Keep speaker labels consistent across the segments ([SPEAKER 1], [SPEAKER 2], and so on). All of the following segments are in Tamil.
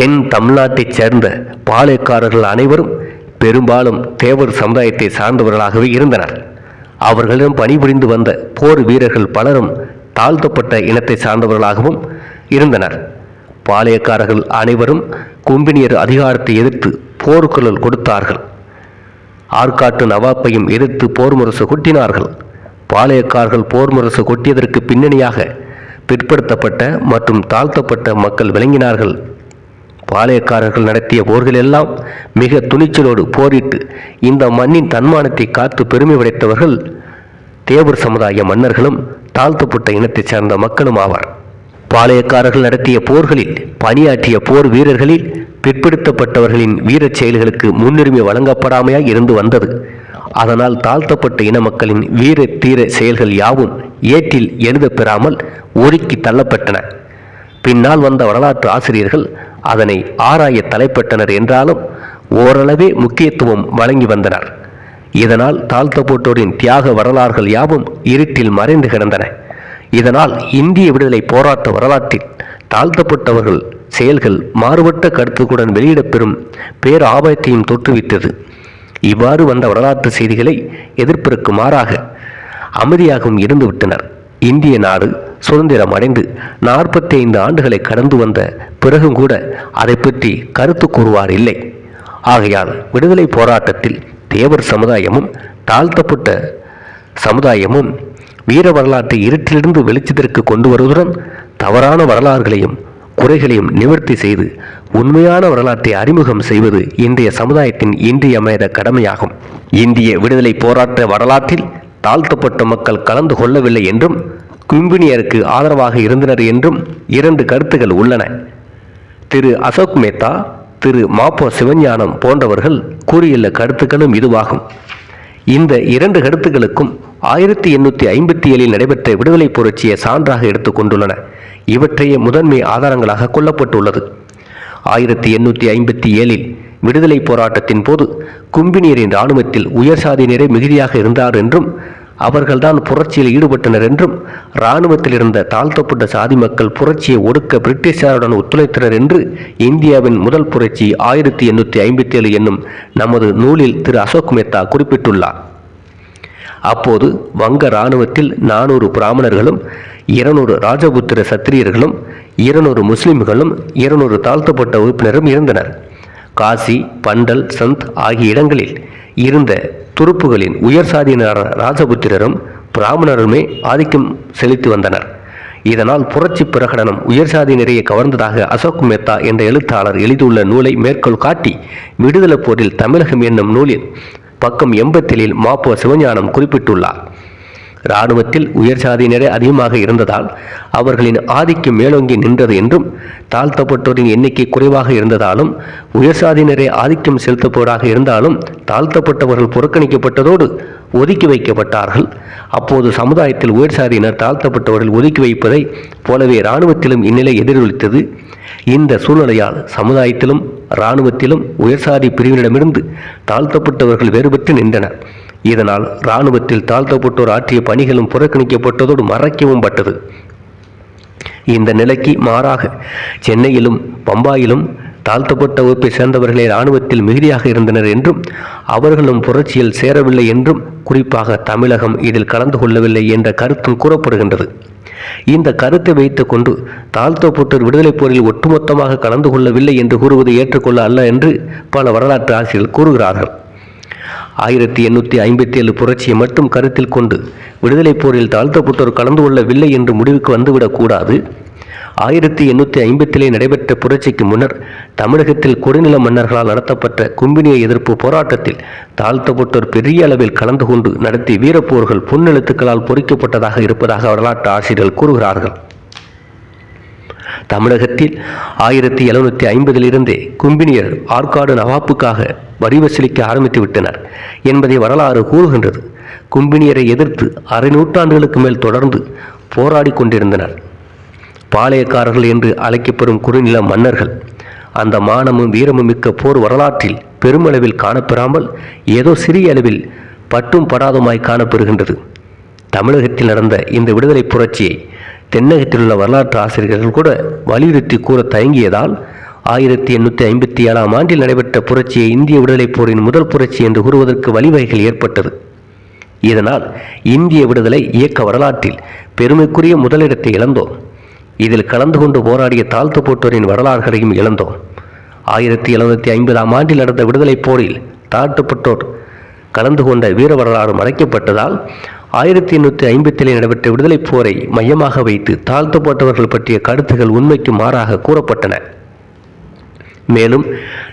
[SPEAKER 1] தென் தமிழ்நாட்டைச் சேர்ந்த பாளையக்காரர்கள் அனைவரும் பெரும்பாலும் தேவர் சமுதாயத்தை சார்ந்தவர்களாகவே இருந்தனர். அவர்களிடம் பணிபுரிந்து வந்த போர் வீரர்கள் பலரும் தாழ்த்தப்பட்ட இனத்தை சார்ந்தவர்களாகவும் இருந்தனர். பாளையக்காரர்கள் அனைவரும் கும்பினியர் அதிகாரத்தை எதிர்த்து போர்க்குரல் கொடுத்தார்கள். ஆற்காட்டு நவாப்பையும் எதிர்த்து போர் முரசு கொட்டினார்கள். பாளையக்காரர்கள் போர் முரசு கொட்டியதற்கு பின்னணியாக பிற்படுத்தப்பட்ட மற்றும் தாழ்த்தப்பட்ட மக்கள் விளங்கினார்கள். பாளையக்காரர்கள் நடத்திய போர்களெல்லாம் மிக துணிச்சலோடு போரிட்டு இந்த மண்ணின் தன்மானத்தை காத்து பெருமை படைத்தவர்கள் தேவர் சமுதாய மன்னர்களும் தாழ்த்தப்பட்ட இனத்தைச் சேர்ந்த மக்களும் ஆவார். பாளையக்காரர்கள் நடத்திய போர்களில் பணியாற்றிய போர் வீரர்களில் பிற்படுத்தப்பட்டவர்களின் வீரச் செயல்களுக்கு முன்னுரிமை வழங்கப்படாமையாய் இருந்து வந்தது. அதனால் தாழ்த்தப்பட்ட இன மக்களின் வீர தீர செயல்கள் யாவும் ஏற்றில் எழுதப் பெறாமல் ஒதுக்கி தள்ளப்பட்டன. பின்னால் வந்த வரலாற்று ஆசிரியர்கள் அதனை ஆராய தலைப்பட்டனர் என்றாலும் ஓரளவே முக்கியத்துவம் வழங்கி வந்தனர். இதனால் தாழ்த்தப்பட்டோரின் தியாக வரலாறுகள் யாவும் இருட்டில் மறைந்து கிடந்தன. இதனால் இந்திய விடுதலை போராட்ட வரலாற்றில் தாழ்த்தப்பட்டவர்கள் செயல்கள் மாறுபட்ட கருத்துக்குடன் வெளியிடப்பெறும் பேர் ஆபத்தையும் தொற்றுவித்தது இவ்வாறு வந்த வரலாற்று செய்திகளை எதிர்ப்பிற்கு மாறாக அமைதியாகவும் இருந்துவிட்டனர். இந்திய நாடு சுதந்திரம் அடைந்து நாற்பத்தி ஐந்து ஆண்டுகளை கடந்து வந்த பிறகும் கூட அதை பற்றி கருத்து கூறுவார் இல்லை. ஆகையால் விடுதலை போராட்டத்தில் தேவர் சமுதாயமும் தாழ்த்தப்பட்ட சமுதாயமும் வீர வரலாற்றை இருட்டிலிருந்து வெளிச்சத்திற்கு கொண்டு வருவதுடன் தவறான வரலாறுகளையும் குறைகளையும் நிவர்த்தி செய்து உண்மையான வரலாற்றை அறிமுகம் செய்வது இன்றைய சமுதாயத்தின் இன்றியமையாத கடமையாகும். இந்திய விடுதலை போராட்ட வரலாற்றில் தாழ்த்தப்பட்ட மக்கள் கலந்து கொள்ளவில்லை என்றும் கும்பினியருக்கு ஆதரவாக இருந்தனர் என்றும் இரண்டு கருத்துகள் உள்ளன. திரு அசோக் மேத்தா திரு மாப்போ சிவஞானம் போன்றவர்கள் கூறியுள்ள கருத்துக்களும் இதுவாகும். இந்த இரண்டு கருத்துக்களுக்கும் ஆயிரத்தி எண்ணூற்றி ஐம்பத்தி ஏழில் நடைபெற்ற விடுதலை புரட்சியை சான்றாக எடுத்துக்கொண்டுள்ளன இவற்றையே முதன்மை ஆதாரங்களாக கொல்லப்பட்டுள்ளது. ஆயிரத்தி எண்ணூற்றி ஐம்பத்தி ஏழில் விடுதலை போராட்டத்தின் போது கும்பினியரின் இராணுவத்தில் உயர் சாதியினரே மிகுதியாக இருந்தார் என்றும் அவர்கள்தான் புரட்சியில் ஈடுபட்டனர் என்றும் இராணுவத்தில் இருந்த தாழ்த்தப்பட்ட சாதி மக்கள் புரட்சியை ஒடுக்க பிரிட்டிஷாருடன் ஒத்துழைத்தனர் என்று இந்தியாவின் முதல் புரட்சி ஆயிரத்தி எண்ணூற்றி ஐம்பத்தி ஏழு என்னும் நமது நூலில் திரு அசோக் மேத்தா குறிப்பிட்டுள்ளார். அப்போது வங்க இராணுவத்தில் நானூறு பிராமணர்களும் இருநூறு ராஜபுத்திர சத்திரியர்களும் இருநூறு முஸ்லிம்களும் இருநூறு தாழ்த்தப்பட்ட உறுப்பினரும் இருந்தனர். காசி பண்டல் சந்த் ஆகிய இடங்களில் இருந்த துருப்புகளின் உயர் சாதியினர் ராஜபுத்திரரும் பிராமணருமே ஆதிக்கம் செலுத்தி வந்தனர். இதனால் புரட்சி பிரகடனம் உயர் சாதியினரையே கவர்ந்ததாக அசோக் மேத்தா என்ற எழுத்தாளர் எழுதியுள்ள நூலை மேற்கோள் காட்டி விடுதலை போரில் தமிழகம் என்னும் நூலில் பக்கம் எண்பத்தேழில் மாப்போ சிவஞானம் குறிப்பிட்டுள்ளார். இராணுவத்தில் உயர் சாதியினரே அதிகமாக இருந்ததால் அவர்களின் ஆதிக்கம் மேலோங்கி நின்றது என்றும் தாழ்த்தப்பட்டோரின் எண்ணிக்கை குறைவாக இருந்ததாலும் உயர் சாதியினரே ஆதிக்கம் செலுத்தப்போராக இருந்தாலும் தாழ்த்தப்பட்டவர்கள் புறக்கணிக்கப்பட்டதோடு ஒதுக்கி வைக்கப்பட்டார்கள். அப்போது சமுதாயத்தில் உயர் சாதியினர் தாழ்த்தப்பட்டவர்கள் ஒதுக்கி வைப்பதை போலவே இராணுவத்திலும் இந்நிலை எதிரொலித்தது. இந்த சூழ்நிலையால் சமுதாயத்திலும் இராணுவத்திலும் உயர்சாதி பிரிவினிடமிருந்து தாழ்த்தப்பட்டவர்கள் வேறுபட்டு நின்றனர். இதனால் இராணுவத்தில் தாழ்த்தப்பட்டோர் ஆற்றிய பணிகளும் புறக்கணிக்கப்பட்டதோடு மறைக்கவும் பட்டது. இந்த நிலைக்கு மாறாக சென்னையிலும் பம்பாயிலும் தாழ்த்தப்பட்ட வகுப்பை சேர்ந்தவர்களே இராணுவத்தில் மிகுதியாக இருந்தனர் என்றும் அவர்களும் புரட்சியில் சேரவில்லை என்றும் குறிப்பாக தமிழகம் இதில் கலந்து கொள்ளவில்லை என்ற கருத்தும் கூறப்படுகின்றது. இந்த கருத்தை வைத்துக்கொண்டு தாழ்த்தப்பட்டோர் விடுதலைப் போரில் ஒட்டுமொத்தமாக கலந்து கொள்ளவில்லை என்று கூறுவது ஏற்றுக்கொள்ள அல்ல என்று பல வரலாற்று ஆசிரியர்கள் கூறுகிறார்கள். ஆயிரத்தி எண்ணூற்றி ஐம்பத்தி ஏழு புரட்சியை மட்டும் கருத்தில் கொண்டு விடுதலைப் போரில் தாழ்த்தப்பட்டோர் கலந்து கொள்ளவில்லை என்று முடிவுக்கு வந்துவிடக்கூடாது ஆயிரத்தி எண்ணூற்றி ஐம்பத்திலே நடைபெற்ற புரட்சிக்கு முன்னர் தமிழகத்தில் குடிநில மன்னர்களால் நடத்தப்பட்ட கும்பினிய எதிர்ப்பு போராட்டத்தில் தாழ்த்தப்பட்டோர் பெரிய அளவில் கலந்து கொண்டு நடத்திய வீரப்போர்கள் பொன்னெழுத்துக்களால் பொறிக்கப்பட்டதாக இருப்பதாக வரலாற்று ஆசிரியர்கள் கூறுகிறார்கள். தமிழகத்தில் ஆயிரத்தி எழுநூற்றி ஐம்பதிலிருந்தே கும்பினியர் ஆற்காடு நவாப்புக்காக வரி வசூலிக்க ஆரம்பித்து விட்டனர் என்பதை வரலாறு கூறுகின்றது. கும்பினியரை எதிர்த்து அரை நூற்றாண்டுகளுக்கு மேல் தொடர்ந்து போராடி கொண்டிருந்தனர். பாளையக்காரர்கள் என்று அழைக்கப்படும் குறுநில மன்னர்கள் அந்த மானமும் வீரமும் மிக்க போர் வரலாற்றில் பெருமளவில் காணப்பெறாமல் ஏதோ சிறிய அளவில் பட்டும் படாதுமாய் காணப்பெறுகின்றது. தமிழகத்தில் நடந்த இந்த விடுதலை புரட்சியை தென்னகத்தில் உள்ள வரலாற்று ஆசிரியர்கள் கூட வலியுறுத்தி கூற தயங்கியதால் ஆயிரத்தி எண்ணூற்றி ஐம்பத்தி ஏழாம் ஆண்டில் நடைபெற்ற புரட்சியை இந்திய விடுதலைப் போரின் முதல் புரட்சி என்று கூறுவதற்கு வழிவகைகள் ஏற்பட்டது. இதனால் இந்திய விடுதலை இயக்க வரலாற்றில் பெருமைக்குரிய முதலிடத்தை இழந்தோம். இதில் கலந்து கொண்டு போராடிய தாழ்த்தப்பட்டோரின் வரலாறுகளையும் இழந்தோம். ஆயிரத்தி எழுநூற்றி ஐம்பதாம் ஆண்டில் நடந்த விடுதலைப் போரில் தாழ்த்தப்பட்டோர் கலந்து கொண்ட வீர வரலாறு மறைக்கப்பட்டதால் ஆயிரத்தி எண்ணூற்றி ஐம்பத்திலே நடைபெற்ற விடுதலைப் போரை மையமாக வைத்து தாழ்த்தப்பட்டவர்கள் பற்றிய கருத்துகள் உண்மைக்கு மாறாக கூறப்பட்டன. மேலும்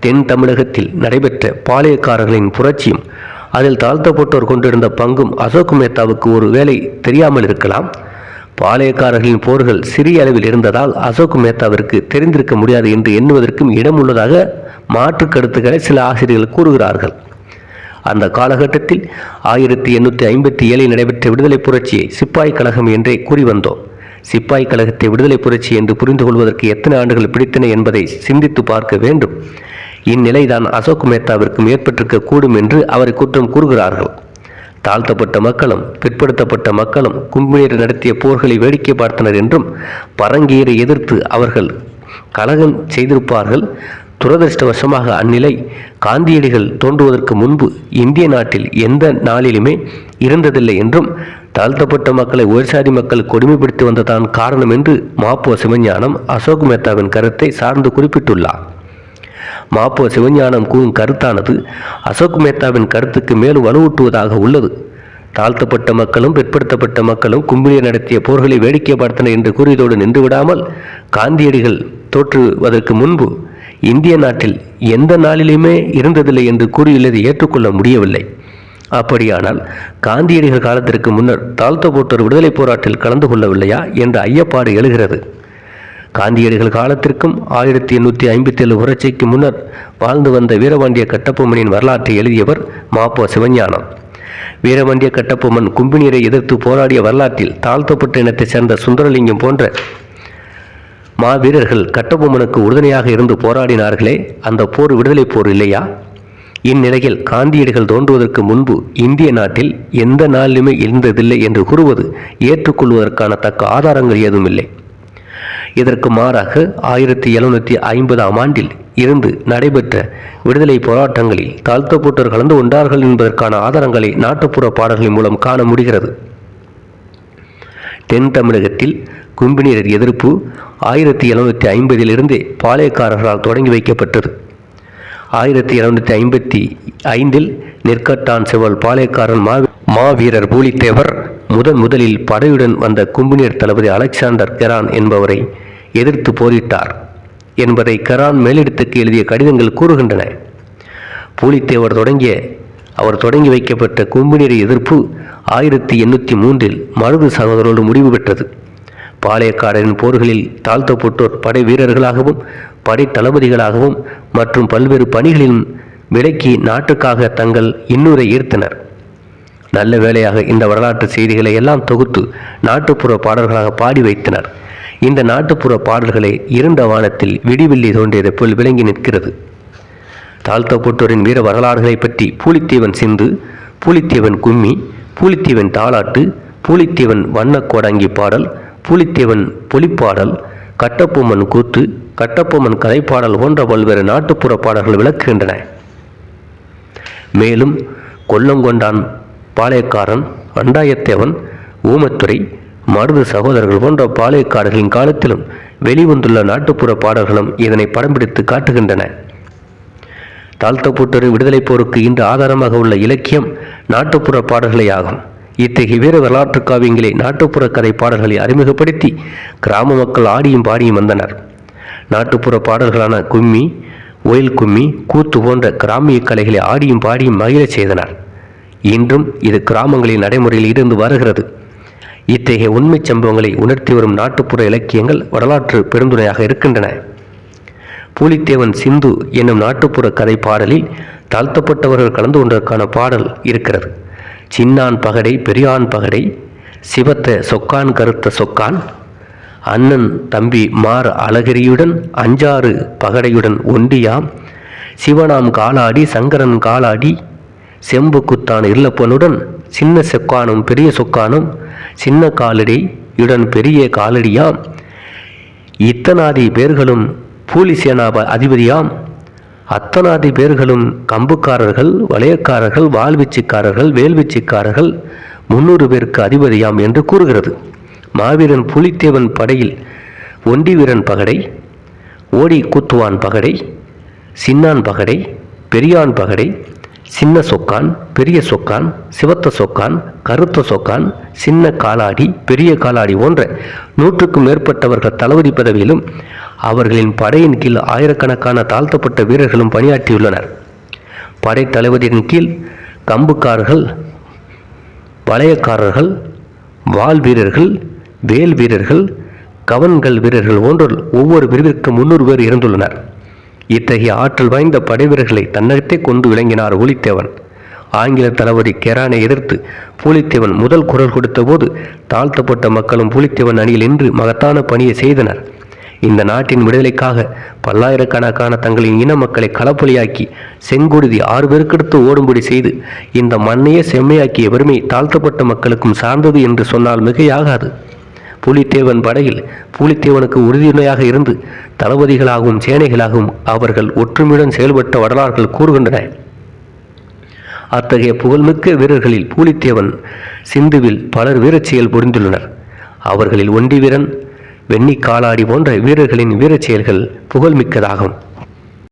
[SPEAKER 1] தென் தமிழகத்தில் நடைபெற்ற பாளையக்காரர்களின் புரட்சியும் அதில் தாழ்த்தப்பட்டோர் கொண்டிருந்த பங்கும் அசோக் மேத்தாவுக்கு ஒரு வேலை தெரியாமல் இருக்கலாம். பாளையக்காரர்களின் போர்கள் சிறிய அளவில் இருந்ததால் அசோக் மேத்தாவிற்கு தெரிந்திருக்க முடியாது என்று எண்ணுவதற்கும் இடம் உள்ளதாக மாற்று கருத்துக்களை சில ஆசிரியர்கள் கூறுகிறார்கள். அந்த காலகட்டத்தில் ஆயிரத்தி எண்ணூற்றி ஐம்பத்தி ஏழில் நடைபெற்ற விடுதலை புரட்சியை சிப்பாய் கழகம் என்றே கூறி வந்தோம். சிப்பாய் கழகத்தை விடுதலை புரட்சி என்று புரிந்து கொள்வதற்கு எத்தனை ஆண்டுகள் பிடித்தன என்பதை சிந்தித்து பார்க்க வேண்டும். இந்நிலைதான் அசோக் மேத்தாவிற்கும் ஏற்பட்டிருக்க கூடும் என்று அவரை குற்றம் கூறுகிறார்கள். தாழ்த்தப்பட்ட மக்களும் பிற்படுத்தப்பட்ட மக்களும் கும்பினர் நடத்திய போர்களை வேடிக்கை பார்த்தனர் என்றும் பரங்கீரை எதிர்த்து அவர்கள் கலகம் செய்திருப்பார்கள். துரதிருஷ்டவசமாக அந்நிலை காந்தியடிகள் தோன்றுவதற்கு முன்பு இந்திய நாட்டில் எந்த நாளிலுமே இருந்ததில்லை என்றும் தாழ்த்தப்பட்ட மக்களை உயர்சாதி மக்கள் கொடுமைப்படுத்தி வந்ததான் காரணம் என்று மாப்போ சிவஞானம் அசோக் மேத்தாவின் கருத்தை சார்ந்து குறிப்பிட்டுள்ளார். மாப்போ சிவஞானம் கூறும் கருத்தானது அசோக் மேத்தாவின் கருத்துக்கு மேலும் வலுவூட்டுவதாக உள்ளது. தாழ்த்தப்பட்ட மக்களும் பிற்படுத்தப்பட்ட மக்களும் கும்பிலியர் நடத்திய போர்களை வேடிக்கை பார்த்தன என்று கூறியதோடு நின்றுவிடாமல் காந்தியடிகள் தோற்றுவதற்கு முன்பு இந்திய நாட்டில் எந்த நாளிலுமே இருந்ததில்லை என்று கூறியுள்ளதை ஏற்றுக்கொள்ள முடியவில்லை. அப்படியானால் காந்தியடிகள் காலத்திற்கு முன்னர் தாழ்த்தப்பட்டோர் விடுதலை போராட்டில் கலந்து கொள்ளவில்லையா என்ற ஐயப்பாடு எழுகிறது. காந்தியடிகள் காலத்திற்கும் ஆயிரத்தி எண்ணூற்றி ஐம்பத்தி ஏழு புரட்சிக்கு முன்னர் வாழ்ந்து வந்த வீரபாண்டிய கட்டப்பொம்மனின் வரலாற்றை எழுதியவர் மாப்போ சிவஞானம். வீரபாண்டிய கட்டப்பொம்மன் கும்பினீரை எதிர்த்து போராடிய வரலாற்றில் தாழ்த்தப்பட்ட இனத்தைச் சேர்ந்த சுந்தரலிங்கம் போன்ற மாவீரர்கள் கட்டபொம்மனுக்கு உறுதுணையாக இருந்து போராடினார்களே அந்த போர் விடுதலை போர் இல்லையா? இந்நிலையில் காந்தியடிகள் தோன்றுவதற்கு முன்பு இந்திய நாட்டில் எந்த நாளிலுமே இருந்ததில்லை என்று கூறுவது ஏற்றுக்கொள்வதற்கான தக்க ஆதாரங்கள் ஏதும் இல்லை இதற்கு மாறாக ஆயிரத்தி எழுநூற்றி ஐம்பதாம் ஆண்டில் இருந்து நடைபெற்ற விடுதலை போராட்டங்களில் தாழ்த்தப்பட்டோர் கலந்து கொண்டார்கள் என்பதற்கான ஆதாரங்களை நாட்டுப்புற பாடல்களின் மூலம் காண முடிகிறது. தென் தமிழகத்தில் கும்பினீரர் எதிர்ப்பு ஆயிரத்தி எழுநூற்றி ஐம்பதிலிருந்தே பாளையக்காரர்களால் தொடங்கி வைக்கப்பட்டது. ஆயிரத்தி எழுநூற்றி ஐம்பத்தி ஐந்தில் நெற்கட்டான் செவல் பாளையக்காரன் மா மாவீரர் பூலித்தேவர் முதன் முதலில் படையுடன் வந்த கும்பினீர் தளபதி அலெக்சாண்டர் கெரான் என்பவரை எதிர்த்து போரிட்டார் என்பதை கெரான் மேலிடத்துக்கு எழுதிய கடிதங்கள் கூறுகின்றன. பூலித்தேவர் தொடங்கிய அவர் தொடங்கி வைக்கப்பட்ட கும்பினீர் எதிர்ப்பு ஆயிரத்தி எண்ணூற்றி மூன்றில் மருது சகோதரோடு முடிவு பெற்றது. பாளையக்காரரின் போர்களில் தாழ்த்தப்பட்டோர் படை வீரர்களாகவும் படை தளபதிகளாகவும் மற்றும் பல்வேறு பணிகளிலும் விலக்கி நாட்டுக்காக தங்கள் இன்னுரை ஈர்த்தனர். நல்ல வேளையாக இந்த வரலாற்று செய்திகளை எல்லாம் தொகுத்து நாட்டுப்புற பாடல்களாக பாடி வைத்தனர். இந்த நாட்டுப்புற பாடல்களை இருண்ட வானத்தில் விடிவெள்ளி தோன்றியதை போல் விளங்கி நிற்கிறது. தாழ்த்தப்பட்டோரின் வீர வரலாறுகளை பற்றி பூலித்தேவன் சிந்து பூலித்தேவன் கும்மி பூலித்தேவன் தாளாட்டு பூலித்தேவன் வண்ணக்கோடாங்கி பாடல் பூலித்தேவன் பொலிப்பாடல் கட்டப்பொம்மன் கூத்து கட்டப்பொம்மன் கலைப்பாடல் போன்ற பல்வேறு நாட்டுப்புற பாடல்கள் விளக்குகின்றன. மேலும் கொல்லங்கொண்டான் பாளையக்காரன் வண்டாயத்தேவன் ஊமத்துறை மருது சகோதரர்கள் போன்ற பாளையக்காரர்களின் காலத்திலும் வெளிவந்துள்ள நாட்டுப்புற பாடல்களும் இதனை படம் பிடித்து காட்டுகின்றன. தாழ்த்தப்பட்டோர் விடுதலை போருக்கு இன்று ஆதாரமாக உள்ள இலக்கியம் நாட்டுப்புற பாடல்களே ஆகும் இத்தகைய வீர வரலாற்று காவியங்களை நாட்டுப்புற கதை பாடல்களை அறிமுகப்படுத்தி கிராம மக்கள் ஆடியும் பாடியும் வந்தனர். நாட்டுப்புற பாடல்களான கும்மி ஒயில் கும்மி கூத்து போன்ற கிராமிய கலைகளை ஆடியும் பாடியும் மகிழச் செய்தனர். இன்றும் இது கிராமங்களின் நடைமுறையில் இருந்து வருகிறது. இத்தகைய உண்மைச் சம்பவங்களை உணர்த்தி வரும் நாட்டுப்புற இலக்கியங்கள் வரலாற்று பெருந்துணையாக இருக்கின்றன. பூலித்தேவன் சிந்து என்னும் நாட்டுப்புற கதை பாடலில் தாழ்த்தப்பட்டவர்கள் கலந்து கொண்டதற்கான பாடல் இருக்கிறது. சின்னான் பகடை பெரியான் பகடை சிவத்த சொக்கான் கருத்த சொக்கான் அண்ணன் தம்பி மார் அழகிரியுடன் அஞ்சாறு பகடையுடன் ஒண்டியாம் சிவனாம் காலாடி சங்கரன் காலாடி செம்பு குத்தான் இல்லப்பனுடன் சின்ன சொக்கானும் பெரிய சொக்கானும் சின்ன காலடியுடன் பெரிய காலடியாம் இத்தனாதி பேர்களும் பூலிசேனா சேனா அதிபதியாம் அத்தனாதி பேர்களும் கம்புக்காரர்கள் வளையக்காரர்கள் வாழ்வீச்சுக்காரர்கள் வேல்வீச்சுக்காரர்கள் முன்னூறு பேருக்கு அதிபதியாம் என்று கூறுகிறது. மாவீரன் புலித்தேவன் படையில் ஒண்டி வீரன் பகடை ஓடி குத்துவான் பகடை சின்னான் பகடை பெரியான் பகடை சின்ன சொக்கான் பெரிய சொக்கான் சிவத்த சொக்கான் கருத்த சொக்கான் சின்ன காலாடி பெரிய காலாடி போன்ற நூற்றுக்கும் மேற்பட்டவர்கள் தளபதி பதவியிலும் அவர்களின் படையின் கீழ் ஆயிரக்கணக்கான தாழ்த்தப்பட்ட வீரர்களும் பணியாற்றியுள்ளனர். படை தளபதியின் கீழ் கம்புக்காரர்கள் வளையக்காரர்கள் வாள் வீரர்கள் வேல் வீரர்கள் கவன்கள் வீரர்கள் போன்ற ஒவ்வொரு பிரிவிற்கு முன்னூறு பேர் இருந்துள்ளனர். இத்தகைய ஆற்றல் வாய்ந்த படை வீரர்களை தன்னகத்தே கொண்டு விளங்கினார் பூலித்தேவன். ஆங்கில தளபதி கெரானை எதிர்த்து பூலித்தேவன் முதல் குரல் கொடுத்தபோது தாழ்த்தப்பட்ட மக்களும் பூலித்தேவன் அணியில் நின்று மகத்தான பணியை செய்தனர். இந்த நாட்டின் விடுதலைக்காக பல்லாயிரக்கணக்கான தங்களின் இன மக்களை களப்பொலியாக்கி செங்குருதி ஆறு பேருக்கெடுத்து ஓடும்படி செய்து இந்த மண்ணையே செம்மையாக்கிய பெருமை தாழ்த்தப்பட்ட மக்களுக்கும் சார்ந்தது என்று சொன்னால் மிகையாகாது. புலித்தேவன் படையில் புலித்தேவனுக்கு உறுதியுணையாக இருந்து தளபதிகளாகவும் சேனைகளாகவும் அவர்கள் ஒற்றுமையுடன் செயல்பட்ட வரலாறுகள் கூறுகின்றன. அத்தகைய புகழ்மிக்க வீரர்களில் பூலித்தேவன் சிந்துவில் பலர் வீரச் செயல் புரிந்துள்ளனர். அவர்களில் ஒண்டி வீரன் வெண்ணி காலாடி போன்ற வீரர்களின் வீரச் செயல்கள் புகழ்மிக்கதாகும்.